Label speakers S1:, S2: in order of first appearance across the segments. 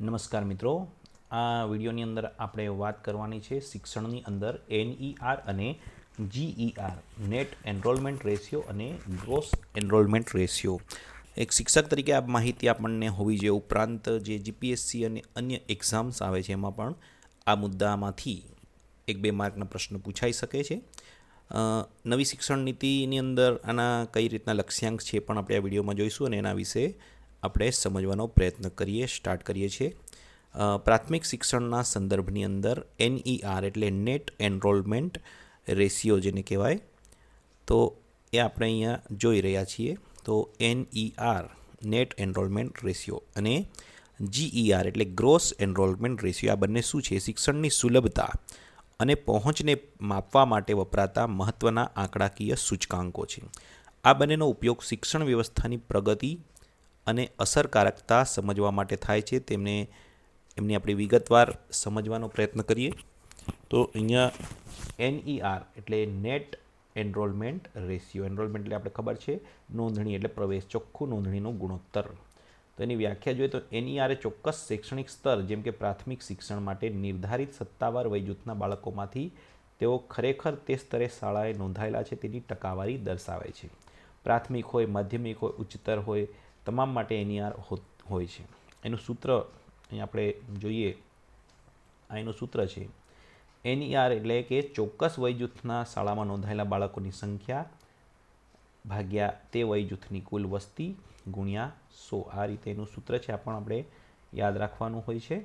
S1: નમસ્કાર મિત્રો. આ વિડીયોની અંદર આપણે વાત કરવાની છે શિક્ષણની અંદર એનઈઆર અને જીઈઆર નેટ એનરોલમેન્ટ રેશિયો અને ગ્રોસ એનરોલમેન્ટ રેશિયો એક શિક્ષક તરીકે આ માહિતી આપણને હોવી જોઈએ. ઉપરાંત જે જીપીએસસી અને અન્ય એક્ઝામ્સ આવે છે, એમાં પણ આ મુદ્દામાંથી એક બે માર્કના પ્રશ્ન પૂછાઈ શકે છે. નવી શિક્ષણ નીતિની અંદર આના કઈ રીતના લક્ષ્યાંક છે પણ આપણે આ વિડીયોમાં જોઈશું અને એના વિશે આપણે સમજવાનો પ્રયત્ન કરીએ સ્ટાર્ટ કરીએ છીએ. પ્રાથમિક શિક્ષણના સંદર્ભની અંદર એનઈઆર એટલે નેટ એનરોલમેન્ટ રેશિયો જેને કહેવાય. તો એ આપણે અહીંયા જોઈ રહ્યા છીએ. તો એનઈઆર નેટ એનરોલમેન્ટ રેશિયો અને જીઈઆર એટલે ગ્રોસ એનરોલમેન્ટ રેશિયો આ બંને શું છે? શિક્ષણની સુલભતા અને પહોંચને માપવા માટે વપરાતા મહત્ત્વના આંકડાકીય સૂચકાંકો છે. આ બંનેનો ઉપયોગ શિક્ષણ વ્યવસ્થાની પ્રગતિ અને અસરકારકતા સમજવા માટે થાય છે, તેમને એમની આપણે વિગતવાર સમજવાનો પ્રયત્ન કરીએ. તો અહીંયા એનઈઆર એટલે નેટ એનરોલમેન્ટ રેશિયો એનરોલમેન્ટ એટલે આપણે ખબર છે, નોંધણી એટલે પ્રવેશ, ચોખ્ખું નોંધણીનો ગુણોત્તર. તો એની વ્યાખ્યા જોઈએ તો એનઈઆર એ ચોક્કસ શૈક્ષણિક સ્તર, જેમ કે પ્રાથમિક શિક્ષણ માટે નિર્ધારિત સત્તાવાર વય જૂથના બાળકોમાંથી તેઓ ખરેખર તે સ્તરે શાળાએ નોંધાયેલા છે, તેની ટકાવારી દર્શાવે છે. પ્રાથમિક હોય, માધ્યમિક હોય, ઉચ્ચતર હોય તમામ માટે એનઈઆર હોય છે. એનું સૂત્ર અહીં આપણે જોઈએ. આ એનું સૂત્ર છે. એનઈઆર એટલે કે ચોક્કસ વય જૂથના શાળામાં નોંધાયેલા બાળકોની સંખ્યા ભાગ્યા તે વય જૂથની કુલ વસ્તી ગુણ્યા સો. આ રીતે એનું સૂત્ર છે આ પણ આપણે યાદ રાખવાનું હોય છે.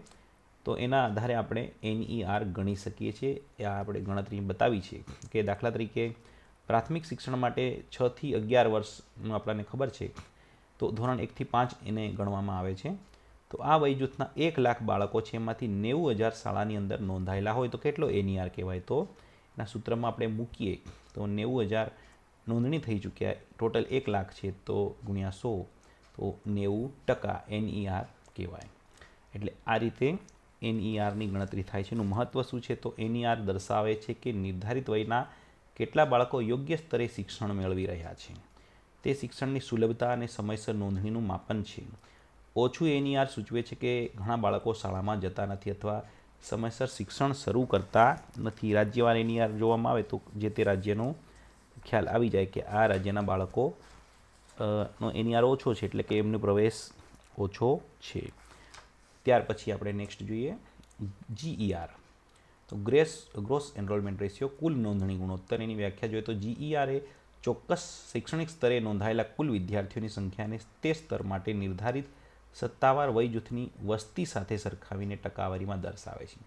S1: તો એના આધારે આપણે એનઈઆર ગણી શકીએ છીએ. એ આપણે ગણતરી બતાવી છે કે દાખલા તરીકે પ્રાથમિક શિક્ષણ માટે છથી અગિયાર વર્ષનું આપણને ખબર છે. તો ધોરણ એકથી પાંચ એને ગણવામાં આવે છે. તો આ વય જૂથના એક લાખ બાળકો છે. એમાંથી નેવું હજાર શાળાની અંદર નોંધાયેલા હોય તો કેટલો એનઈઆર કહેવાય? તો એના સૂત્રમાં આપણે મૂકીએ તો નેવું હજાર નોંધણી થઈ ચૂક્યા. ટોટલ એક લાખ છે તો ગુણ્યા સો. તો નેવું ટકા એનઈઆર કહેવાય. એટલે આ રીતે એનઈઆરની ગણતરી થાય છે. એનું મહત્ત્વ શું છે? તો એનઈઆર દર્શાવે છે કે નિર્ધારિત વયના કેટલા બાળકો યોગ્ય સ્તરે શિક્ષણ મેળવી રહ્યા છે. તે શિક્ષણની સુલભતા અને સમયસર નોંધણીનું માપન છે. ઓછું એનઈઆર સૂચવે છે કે ઘણા બાળકો શાળામાં જતા નથી અથવા સમયસર શિક્ષણ શરૂ કરતા નથી. રાજ્યવાર એનઈઆર જોવામાં આવે તો જે તે રાજ્યનો ખ્યાલ આવી જાય કે આ રાજ્યના બાળકો નો એનઈઆર ઓછો છે એટલે કે એમનો પ્રવેશ ઓછો છે. ત્યાર પછી આપણે નેક્સ્ટ જોઈએ. જીઈઆર તો ગ્રેસ ગ્રોસ એનરોલમેન્ટ રેશિયો કુલ નોંધણી ગુણોત્તર. એની વ્યાખ્યા જોઈએ તો જીઈઆર એ ચોક્કસ શૈક્ષણિક સ્તરે નોંધાયેલા કુલ વિદ્યાર્થીઓની સંખ્યાને તે સ્તર માટે નિર્ધારિત સત્તાવાર વય જૂથની વસ્તી સાથે સરખાવીને ટકાવારીમાં દર્શાવે છે.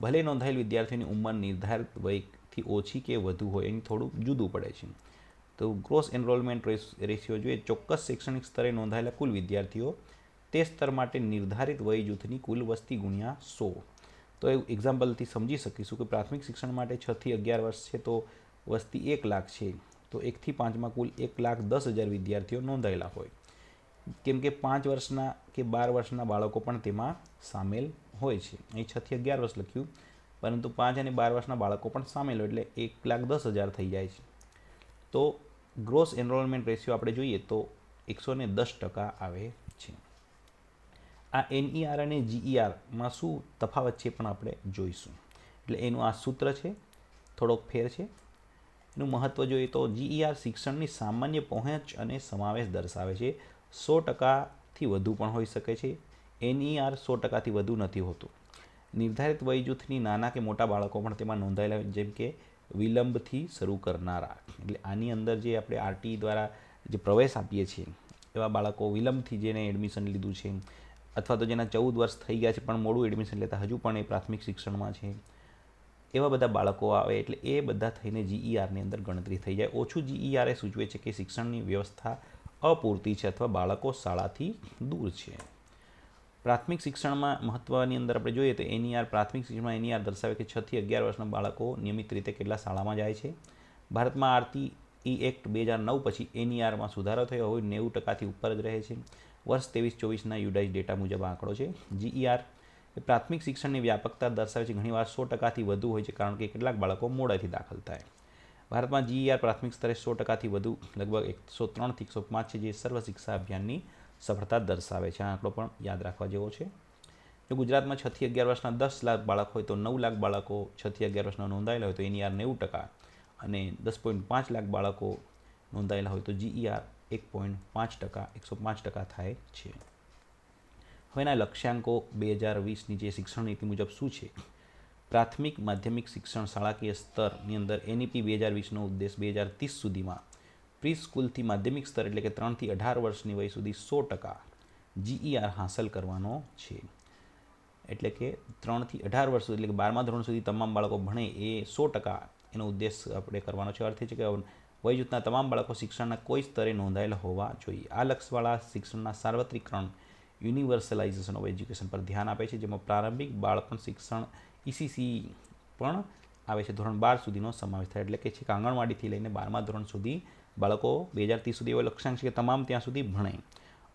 S1: ભલે નોંધાયેલ વિદ્યાર્થીઓની ઉંમર નિર્ધારિત વયથી ઓછી કે વધુ હોય એની થોડું જુદું પડે છે. તો ગ્રોસ એનરોલમેન્ટ રેશિયો જોઈએ, ચોક્કસ શૈક્ષણિક સ્તરે નોંધાયેલા કુલ વિદ્યાર્થીઓ તે સ્તર માટે નિર્ધારિત વય જૂથની કુલ વસ્તી ગુણ્યા સો. તો એ એક્ઝામ્પલથી સમજી શકીશું કે પ્રાથમિક શિક્ષણ માટે છથી અગિયાર વર્ષ છે તો વસ્તી એક લાખ છે. તો એકથી પાંચમાં કુલ એક લાખ દસ હજાર વિદ્યાર્થીઓ નોંધાયેલા હોય. કેમ કે પાંચ વર્ષના કે બાર વર્ષના બાળકો પણ તેમાં સામેલ હોય છે. અહીં છથી અગિયાર વર્ષ લખ્યું, પરંતુ પાંચ અને બાર વર્ષના બાળકો પણ સામેલ હોય એટલે એક લાખ દસ હજાર થઈ જાય છે. તો ગ્રોસ એનરોલમેન્ટ રેશિયો આપણે જોઈએ તો એકસો ને દસ ટકા આવે છે. આ એનઈઆર અને જીઈઆરમાં શું તફાવત છે પણ આપણે જોઈશું. એટલે એનું આ સૂત્ર છે, થોડોક ફેર છે. એનું મહત્ત્વ જોઈએ તો જીઈઆર શિક્ષણની સામાન્ય પહોંચ અને સમાવેશ દર્શાવે છે. સો ટકાથી વધુ પણ હોઈ શકે છે. એનઈઆર સો ટકાથી વધુ નથી હોતું. નિર્ધારિત વય જૂથની નાના કે મોટા બાળકો પણ તેમાં નોંધાયેલા જેમ કે વિલંબથી શરૂ કરનારા. એટલે આની અંદર જે આપણે આરટી દ્વારા જે પ્રવેશ આપીએ છીએ, એવા બાળકો વિલંબથી જેને એડમિશન લીધું છે. અથવા તો જેના ચૌદ વર્ષ થઈ ગયા છે પણ મોડું એડમિશન લેતા હજુ પણ એ પ્રાથમિક શિક્ષણમાં છે. એવા બધા બાળકો આવે એટલે એ બધા થઈને જીઈઆરની અંદર ગણતરી થઈ જાય. ઓછું જીઈઆર એ સૂચવે છે કે શિક્ષણની વ્યવસ્થા અપૂરતી છે અથવા બાળકો શાળાથી દૂર છે. પ્રાથમિક શિક્ષણમાં મહત્ત્વની અંદર આપણે જોઈએ તો એનઈઆર પ્રાથમિક શિક્ષણમાં એનઈઆર દર્શાવે કે છથી અગિયાર વર્ષના બાળકો નિયમિત રીતે કેટલા શાળામાં જાય છે. ભારતમાં આરતી ઈ એક્ટ બે હજાર નવ પછી એનઈઆરમાં સુધારો થયો હોય નેવું ટકાથી ઉપર જ રહે છે. વર્ષ ત્રેવીસ ચોવીસના યુડાઇઝ ડેટા મુજબ આંકડો છે. જીઈઆર પ્રાથમિક શિક્ષણની વ્યાપકતા દર્શાવે છે. ઘણીવાર સો ટકાથી વધુ હોય છે, કારણ કે કેટલાક બાળકો મોડાથી દાખલ થાય. ભારતમાં જીઈઆર પ્રાથમિક સ્તરે સો ટકાથી વધુ, લગભગ એકસો ત્રણથી એકસો પાંચ છે, જે સર્વ શિક્ષા અભિયાનની સફળતા દર્શાવે છે. આ આંકડો પણ યાદ રાખવા જેવો છે. જો ગુજરાતમાં છથી અગિયાર વર્ષના દસ લાખ બાળક હોય, તો નવ લાખ બાળકો છથી અગિયાર વર્ષના નોંધાયેલા હોય, તો એનઈઆર નેવું ટકા અને દસ પોઈન્ટ પાંચ લાખ બાળકો નોંધાયેલા હોય, તો જીઈઆર એક પોઈન્ટ પાંચ ટકા, એકસો પાંચ ટકા થાય છે. હવેના લક્ષ્યાંકો બે હજાર વીસની જે શિક્ષણ નીતિ મુજબ શું છે? પ્રાથમિક માધ્યમિક શિક્ષણ શાળાકીય સ્તરની અંદર એનઈપી બે હજાર વીસનો ઉદ્દેશ બે હજાર ત્રીસ સુધીમાં પ્રી સ્કૂલથી માધ્યમિક સ્તર એટલે કે ત્રણથી અઢાર વર્ષની વય સુધી સો ટકા જીઈઆર હાંસલ કરવાનો છે. એટલે કે ત્રણથી અઢાર વર્ષ સુધી એટલે કે બારમા ધોરણ સુધી તમામ બાળકો ભણે એ સો ટકા એનો ઉદ્દેશ આપણે કરવાનો છે. અર્થ છે કે વય જૂથના તમામ બાળકો શિક્ષણના કોઈ સ્તરે નોંધાયેલા હોવા જોઈએ. આ લક્ષ્યવાળા શિક્ષણના સાર્વત્રિકરણ યુનિવર્સલાઇઝેશન ઓફ એજ્યુકેશન પર ધ્યાન આપે છે, જેમાં પ્રારંભિક બાળપણ શિક્ષણ ઈસીસી પણ આવે છે. ધોરણ બાર સુધીનો સમાવેશ થાય, એટલે કે છે કે આંગણવાડીથી લઈને બારમા ધોરણ સુધી બાળકો બે હજાર ત્રીસ સુધી એવો લક્ષ્યાંક છે કે તમામ ત્યાં સુધી ભણે.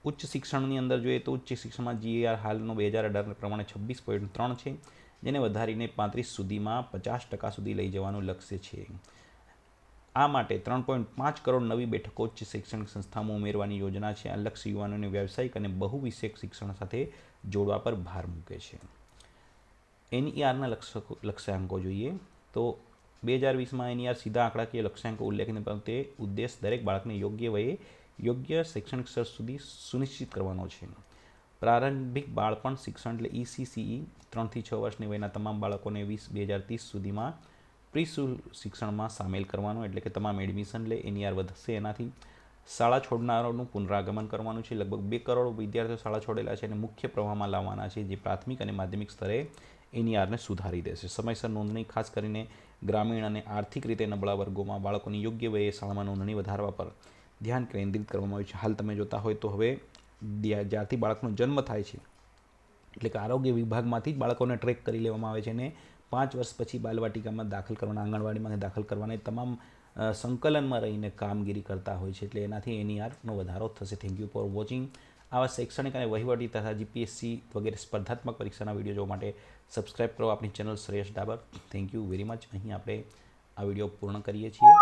S1: ઉચ્ચ શિક્ષણની અંદર જોઈએ તો ઉચ્ચ શિક્ષણમાં જીઆર હાલનો બે હજાર અઢાર પ્રમાણે છવ્વીસ પોઈન્ટ ત્રણ છે, જેને વધારીને પાંત્રીસ સુધીમાં પચાસ ટકા સુધી લઈ જવાનું લક્ષ્ય છે. આ માટે ત્રણ પોઈન્ટ પાંચ કરોડ નવી બેઠકો ઉચ્ચ શૈક્ષણિક સંસ્થામાં ઉમેરવાની યોજના છે. આ લક્ષ્ય યુવાનોને વ્યવસાયિક અને બહુવિષયક શિક્ષણ સાથે જોડવા પર ભાર મૂકે છે. એનઈઆરના લક્ષ્ય લક્ષ્યાંકો જોઈએ તો બે હજાર વીસમાં એનઈઆર સીધા આંકડાકીય લક્ષ્યાંકો ઉલ્લેખને તે ઉદ્દેશ દરેક બાળકને યોગ્ય વયે યોગ્ય શૈક્ષણિક સ્તર સુધી સુનિશ્ચિત કરવાનો છે. પ્રારંભિક બાળપણ શિક્ષણ એટલે ઈસીસીઈ ત્રણથી છ વર્ષની વયના તમામ બાળકોને વીસ બે હજાર ત્રીસ સુધીમાં પ્રી શિક્ષણમાં સામેલ કરવાનો, એટલે કે તમામ એડમિશન લે એનઈઆર વધશે. એનાથી શાળા છોડનારાઓનું પુનરાગમન કરવાનું છે. લગભગ બે કરોડ વિદ્યાર્થીઓ શાળા છોડેલા છે અને મુખ્ય પ્રવાહમાં લાવવાના છે, જે પ્રાથમિક અને માધ્યમિક સ્તરે એનઈઆરને સુધારી દેશે. સમયસર નોંધણી, ખાસ કરીને ગ્રામીણ અને આર્થિક રીતે નબળા વર્ગોમાં બાળકોની યોગ્ય વયે શાળામાં નોંધણી વધારવા પર ધ્યાન કેન્દ્રિત કરવામાં આવ્યું છે. હાલ તમે જોતા હોય તો હવે જ્યારથી બાળકનો જન્મ થાય છે, એટલે કે આરોગ્ય વિભાગમાંથી જ બાળકોને ટ્રેક કરી લેવામાં આવે છે અને પાંચ વર્ષ પછી બાલવાટિકામાં દાખલ કરવાના આંગણવાડીમાં દાખલ કરવાના, એ તમામ સંકલનમાં રહીને કામગીરી કરતા હોય છે. એટલે એનાથી એની એનઈઆરનો વધારો થશે. થેન્ક યુ ફોર વોચિંગ આવા શૈક્ષણિક અને વહીવટી તથા જીપીએસસી વગેરે સ્પર્ધાત્મક પરીક્ષાના વીડિયો જોવા માટે સબસ્ક્રાઇબ કરો. આપણી channel Shreyas Dabar thank you very much અહીં આપણે આ વીડિયો પૂર્ણ કરીએ છીએ.